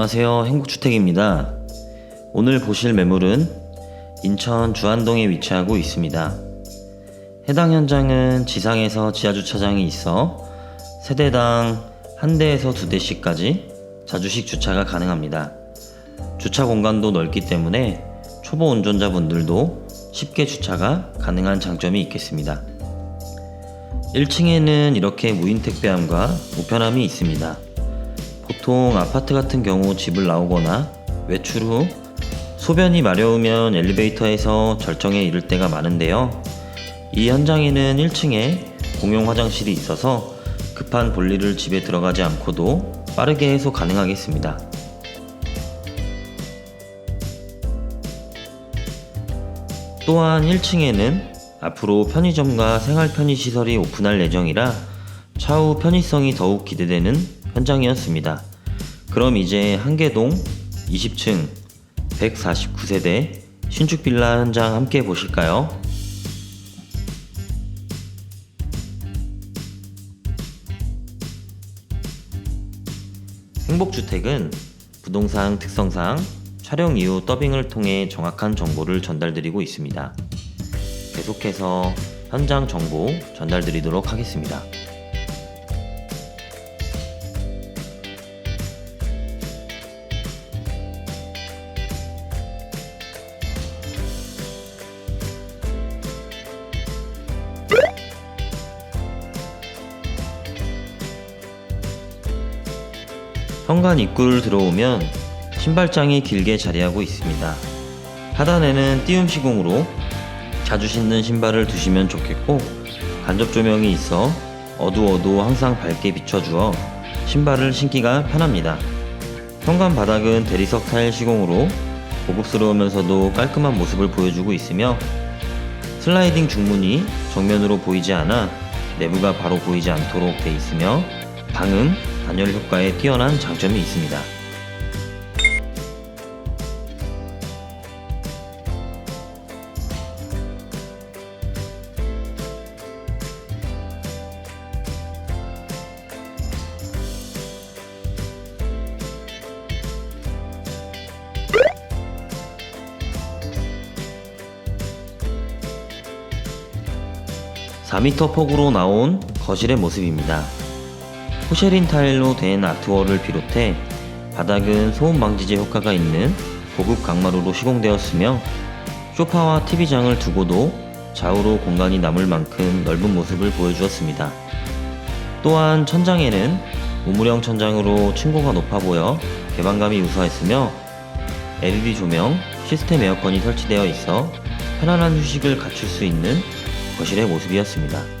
안녕하세요. 행복주택입니다. 오늘 보실 매물은 인천 주안동에 위치하고 있습니다. 해당 현장은 지상에서 지하주차장이 있어 세대당 한 대에서 두 대씩까지 자주식 주차가 가능합니다. 주차 공간도 넓기 때문에 초보 운전자분들도 쉽게 주차가 가능한 장점이 있겠습니다. 1층에는 이렇게 무인 택배함과 우편함이 있습니다. 보통 아파트 같은 경우 집을 나오거나 외출 후 소변이 마려우면 엘리베이터에서 절정에 이를 때가 많은데요. 이 현장에는 1층에 공용 화장실이 있어서 급한 볼일을 집에 들어가지 않고도 빠르게 해소 가능하겠습니다. 또한 1층에는 앞으로 편의점과 생활 편의 시설이 오픈할 예정이라 차후 편의성이 더욱 기대되는 현장이었습니다. 그럼 이제 한계동 20층 149세대 신축 빌라 현장 함께 보실까요? 행복주택은 부동산 특성상 촬영 이후 더빙을 통해 정확한 정보를 전달드리고 있습니다. 계속해서 현장 정보 전달드리도록 하겠습니다. 현관 입구를 들어오면 신발장이 길게 자리하고 있습니다. 하단에는 띄움 시공으로 자주 신는 신발을 두시면 좋겠고 간접 조명이 있어 어두워도 항상 밝게 비춰주어 신발을 신기가 편합니다. 현관 바닥은 대리석 타일 시공으로 고급스러우면서도 깔끔한 모습을 보여주고 있으며 슬라이딩 중문이 정면으로 보이지 않아 내부가 바로 보이지 않도록 돼 있으며 방음, 단열 효과에 뛰어난 장점이 있습니다. (4m) 폭으로 나온 거실의 모습입니다. 포쉐린 타일로 된 아트월을 비롯해 바닥은 소음 방지제 효과가 있는 고급 강마루로 시공되었으며 소파와 TV장을 두고도 좌우로 공간이 남을 만큼 넓은 모습을 보여주었습니다. 또한 천장에는 우물형 천장으로 층고가 높아 보여 개방감이 우수했으며 LED 조명, 시스템 에어컨이 설치되어 있어 편안한 휴식을 갖출 수 있는 거실의 모습이었습니다.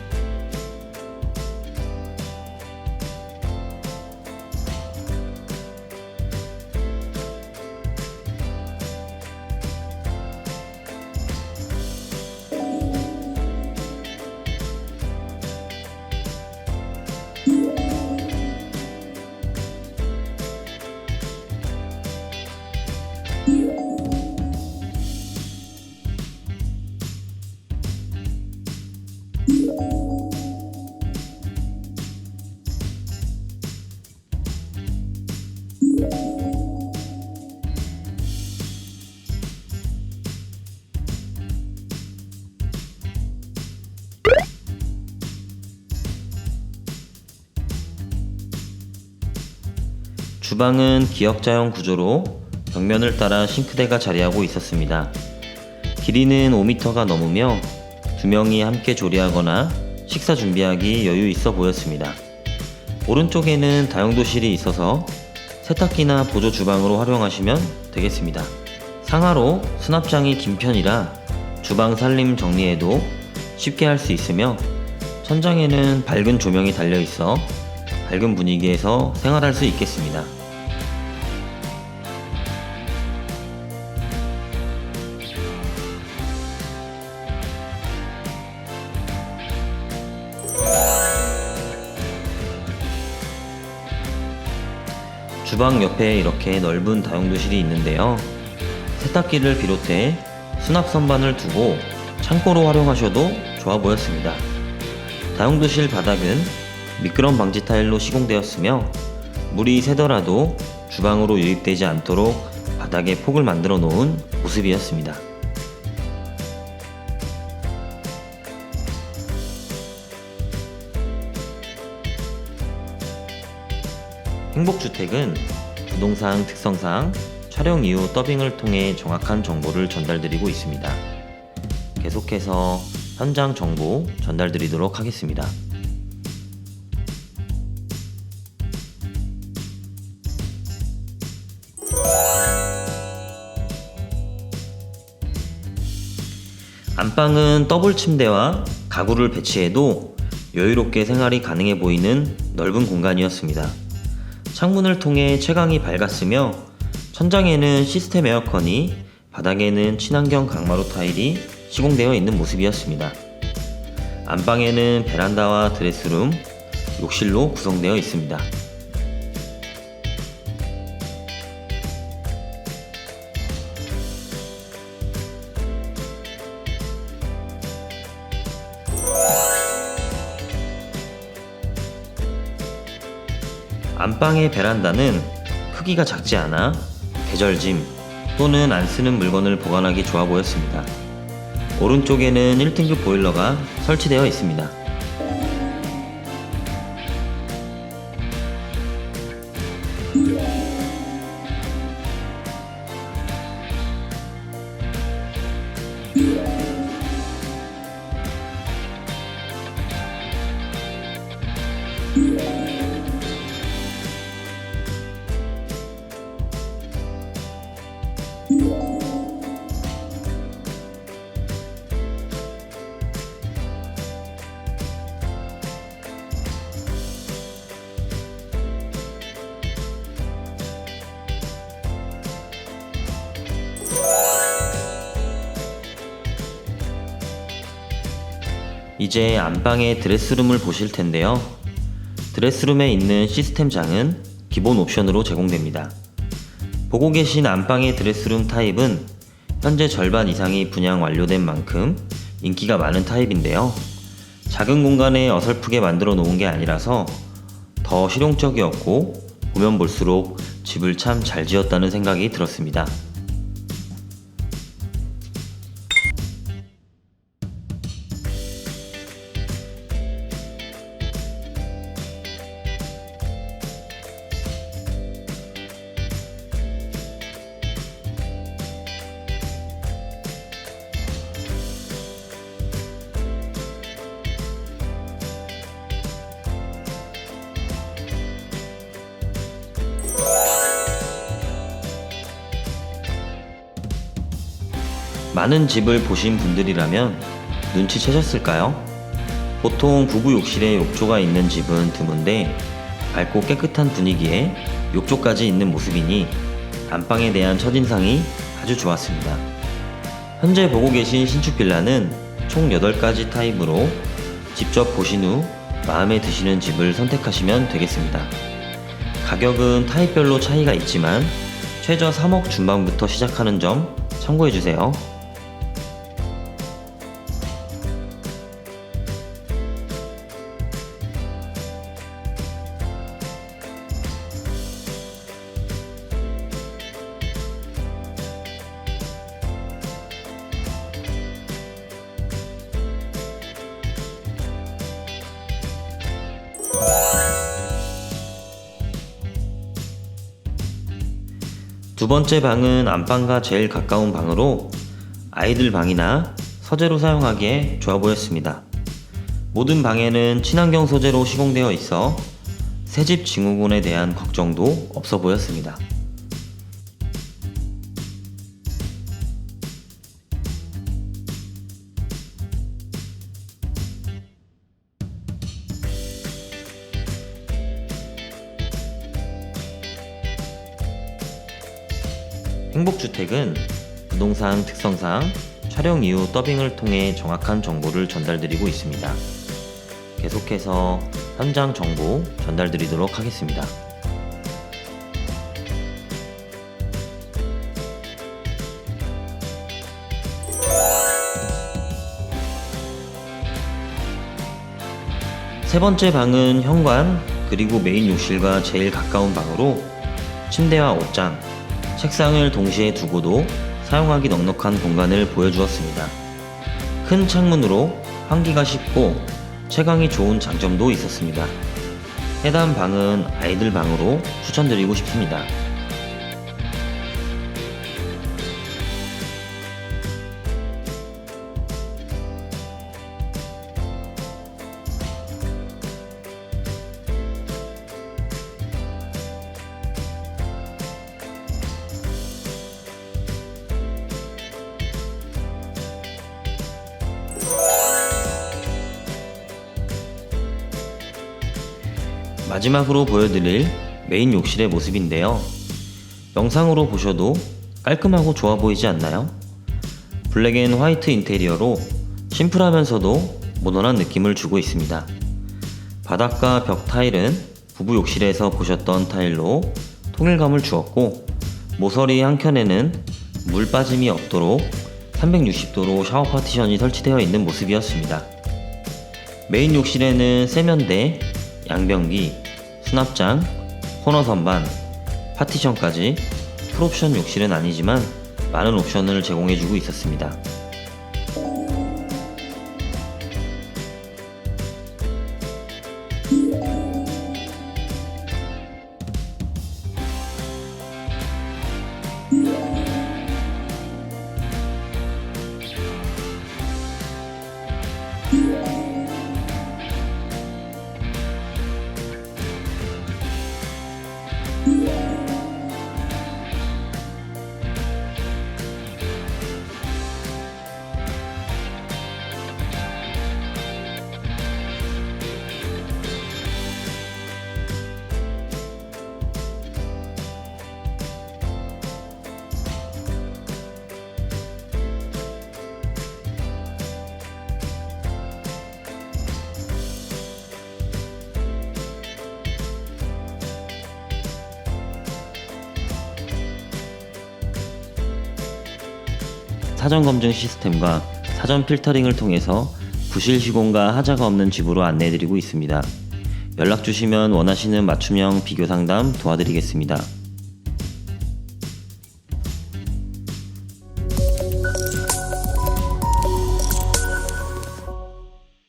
주방은 기역자형 구조로 벽면을 따라 싱크대가 자리하고 있었습니다. 길이는 5m가 넘으며 두 명이 함께 조리하거나 식사 준비하기 여유 있어 보였습니다. 오른쪽에는 다용도실이 있어서 세탁기나 보조 주방으로 활용하시면 되겠습니다. 상하로 수납장이 긴 편이라 주방 살림 정리에도 쉽게 할 수 있으며 천장에는 밝은 조명이 달려 있어 밝은 분위기에서 생활할 수 있겠습니다. 주방 옆에 이렇게 넓은 다용도실이 있는데요. 세탁기를 비롯해 수납 선반을 두고 창고로 활용하셔도 좋아 보였습니다. 다용도실 바닥은 미끄럼 방지 타일로 시공되었으며 물이 새더라도 주방으로 유입되지 않도록 바닥에 폭을 만들어 놓은 모습이었습니다. 행복주택은 부동산 특성상 촬영 이후 더빙을 통해 정확한 정보를 전달드리고 있습니다. 계속해서 현장 정보 전달드리도록 하겠습니다. 안방은 더블 침대와 가구를 배치해도 여유롭게 생활이 가능해 보이는 넓은 공간이었습니다. 창문을 통해 채광이 밝았으며 천장에는 시스템 에어컨이 바닥에는 친환경 강마루 타일이 시공되어 있는 모습이었습니다. 안방에는 베란다와 드레스룸, 욕실로 구성되어 있습니다. 안방의 베란다는 크기가 작지 않아 계절짐 또는 안 쓰는 물건을 보관하기 좋아 보였습니다. 오른쪽에는 1등급 보일러가 설치되어 있습니다. 이제 안방의 드레스룸을 보실 텐데요. 드레스룸에 있는 시스템장은 기본 옵션으로 제공됩니다. 보고 계신 안방의 드레스룸 타입은 현재 절반 이상이 분양 완료된 만큼 인기가 많은 타입인데요. 작은 공간에 어설프게 만들어 놓은 게 아니라서 더 실용적이었고 보면 볼수록 집을 참 잘 지었다는 생각이 들었습니다. 많은 집을 보신 분들이라면 눈치채셨을까요? 보통 부부 욕실에 욕조가 있는 집은 드문데 밝고 깨끗한 분위기에 욕조까지 있는 모습이니 안방에 대한 첫인상이 아주 좋았습니다. 현재 보고 계신 신축 빌라는 총 8가지 타입으로 직접 보신 후 마음에 드시는 집을 선택하시면 되겠습니다. 가격은 타입별로 차이가 있지만 최저 3억 중반부터 시작하는 점 참고해 주세요. 두 번째 방은 안방과 제일 가까운 방으로 아이들 방이나 서재로 사용하기에 좋아 보였습니다. 모든 방에는 친환경 소재로 시공되어 있어 새집 증후군에 대한 걱정도 없어 보였습니다. 행복주택은 부동산 특성상 촬영 이후 더빙을 통해 정확한 정보를 전달드리고 있습니다. 계속해서 현장 정보 전달드리도록 하겠습니다. 세 번째 방은 현관 그리고 메인 욕실과 제일 가까운 방으로 침대와 옷장, 책상을 동시에 두고도 사용하기 넉넉한 공간을 보여주었습니다. 큰 창문으로 환기가 쉽고 채광이 좋은 장점도 있었습니다. 해당 방은 아이들 방으로 추천드리고 싶습니다. 마지막으로 보여드릴 메인 욕실의 모습인데요. 영상으로 보셔도 깔끔하고 좋아 보이지 않나요? 블랙 앤 화이트 인테리어로 심플하면서도 모던한 느낌을 주고 있습니다. 바닥과 벽 타일은 부부 욕실에서 보셨던 타일로 통일감을 주었고 모서리 한켠에는 물 빠짐이 없도록 360도로 샤워 파티션이 설치되어 있는 모습이었습니다. 메인 욕실에는 세면대, 양변기, 수납장, 코너 선반, 파티션까지 풀옵션 욕실은 아니지만 많은 옵션을 제공해주고 있었습니다. 사전 검증 시스템과 사전 필터링을 통해서 부실 시공과 하자가 없는 집으로 안내해드리고 있습니다. 연락 주시면 원하시는 맞춤형 비교 상담 도와드리겠습니다.